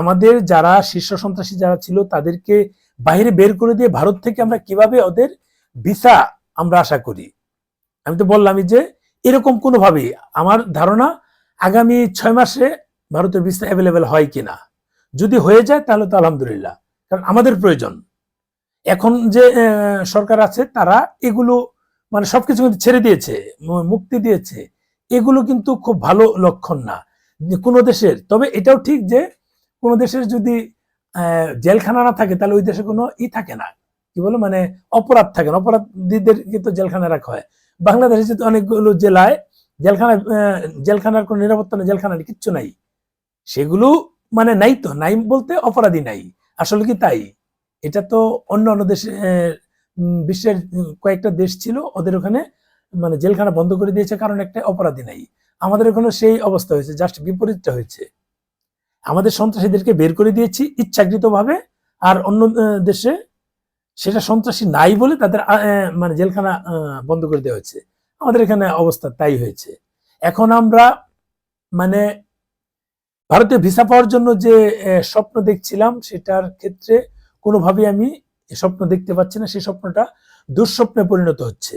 আমাদের যারা শীর্ষ সন্ত্রাসী যারা ছিল, তাদেরকে বাইরে বের করে দিয়ে ভারত থেকে আমরা কীভাবে ওদের ভিসা আমরা আশা করি? আমি তো বললামই যে, এরকম কোনোভাবেই। আমার ধারণা, আগামী ছয় মাসে ভারতের ভিসা অ্যাভেলেবেল হয় কিনা? যদি হয়ে যায়, তাহলে তো আলহামদুলিল্লাহ। কারণ আমাদের প্রয়োজন। এখন যে সরকার আছে, তারা এগুলো মানে সবকিছু কিন্তু ছেড়ে দিয়েছে মুক্তি দিয়েছে। এগুলো কিন্তু খুব ভালো লক্ষণ না। কোনো দেশের। তবে এটাও ঠিক যে কোনো দেশের যদি জেলখানা না থাকে তাহলে ওই দেশে কোনো ই থাকে না। কি বলো? মানে অপরাধ থাকে না। অপরাধীদের কিন্তু জেলখানায় রাখা হয়। বাংলাদেশে যেহেতু অনেকগুলো জেলায় জেলখানায় আহ, জেলখানার কোনো নিরাপত্তা নেই জেলখানা কিচ্ছু নাই। সেগুলো মানে নাই তো। নাই বলতে অপরাধী নাই। আসলে কি তাই? এটা তো অন্য অন্য দেশে বিশ্বের কয়েকটা দেশ ছিল ওদের ওখানে মানে জেলখানা বন্ধ করে দিয়েছে কারণ একটা অপরাধী নাই। আমাদের ওখানে সেই অবস্থা হয়েছে জাস্ট বিপরীতটা হয়েছে। আমাদের সন্ত্রাসীদেরকে বের করে দিয়েছি ইচ্ছাকৃতভাবে, আর অন্য দেশে সেটা সন্ত্রাসী নাই বলে তাদের মানে জেলখানা বন্ধ করে দেওয়া হয়েছে। আমাদের এখানে অবস্থা তাই হয়েছে। এখন আমরা মানে ভারতীয় ভিসা পাওয়ার জন্য যে স্বপ্ন দেখছিলাম সেটার ক্ষেত্রে কোনোভাবেই আমি স্বপ্ন দেখতে পাচ্ছি না। সেই স্বপ্নটা দুঃস্বপ্নে পরিণত হচ্ছে।